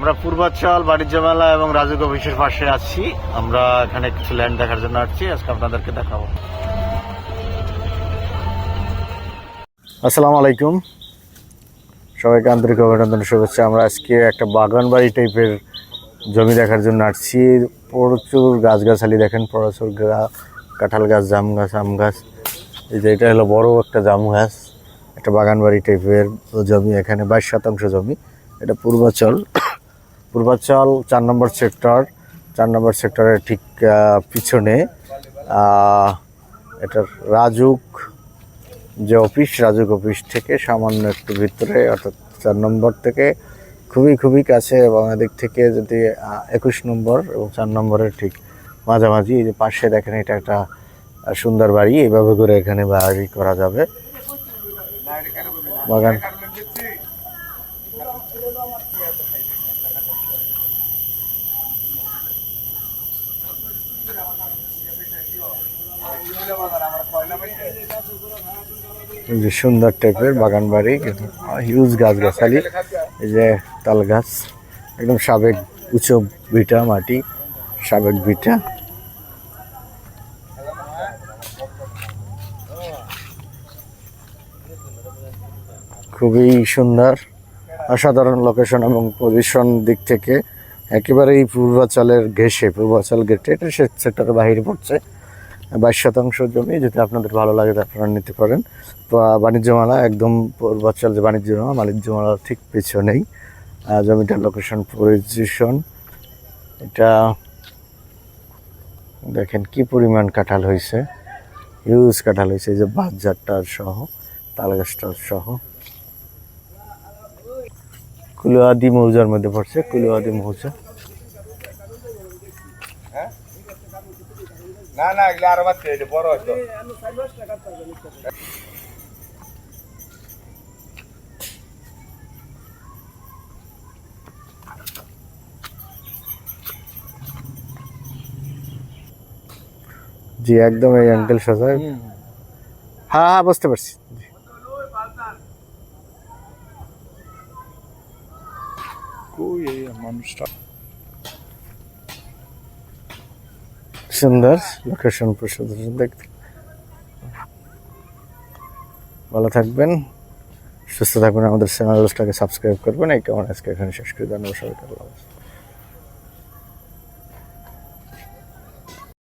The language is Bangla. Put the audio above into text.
আমরা পূর্বাঞ্চল বাণিজ্য মেলা এবং রাজুক অফিসের পাশে আছি। আমরা এখানে কিছু ল্যান্ড দেখার জন্য আসছি। আজকে আপনাদেরকে দেখাবো। আসসালামু আলাইকুম। সবাইকে আন্তরিক অভিনন্দন, শুভেচ্ছা। আমরা আজকে একটা বাগান বাড়ি টাইপের জমি দেখার জন্য আসছি। প্রচুর গাছগাছালি দেখেন প্রচুর গা- কাঁঠাল গাছ, জাম গাছ, আম গাছ। এই যে এটা হলো বড় একটা জাম গাছ, একটা বাগান বাড়ি টাইপের জমি এখানে, বাইশ শতাংশ জমি। এটা পূর্বাচল। পূর্বাচল, চার নম্বর সেক্টর, চার নম্বর সেক্টরের ঠিক পিছনে এটার রাজুক যে অফিস, রাজুক অফিস থেকে সামান্য একটু ভিতরে, অর্থাৎ চার নম্বর থেকে খুবই খুবই কাছে এবং এদিক থেকে যদি একুশ নম্বর এবং চার নম্বরের ঠিক মাঝামাঝি, এই যে পাশে দেখেন এটা একটা সুন্দর বাড়ি এইভাবে করে এখানে বাড়ি করা যাবে। বাগান যে সুন্দর টাইপের বাগান বাড়ি হিউজ গাছ গাছালি এই যে তাল গাছ, একদম সাবেক উঁচু ভিটা মাটি, সাবেক ভিটা। খুবই সুন্দর। অসাধারণ লোকেশন এবং পজিশন দিক থেকে একেবারেই পূর্বাচলের ঘেসে পূর্বাচল গেটে এটা সে সেক্টরের বাইরে পড়ছে। বাইশ শতাংশ জমি, যদি আপনাদের ভালো লাগে আপনারা নিতে পারেন। বা- বাণিজ্য মেলা একদম পূর্বাচল যে বাণিজ্য মেলা বাণিজ্য মেলা ঠিক পেছনেই। জমিটার লোকেশন পজিশন এটা দেখেন কি পরিমাণ কাঁঠাল হয়েছে। হিউজ কাঁঠাল হয়েছে যে বাজারটার সহ তাল গাছটার সহ। কুলুয়াদি মৌজার মধ্যে পড়ছে কুলুয়াদি মৌজা। না না এগুলো আরও বাচ্চা এটা বড় হয়তো জি একদম এই আঙ্কেল সাজা হ্যাঁ হ্যাঁ বুঝতে পারছি। কই সুন্দর লোকেশন প্রসাদ দেখতে। ভালো থাকবেন, সুস্থ থাকবেন। আমাদের চ্যানেলটাকে সাবস্ক্রাইব করবেন। এই কেমন আজকে এখানে শেষ করে। জানাব সবাইকে।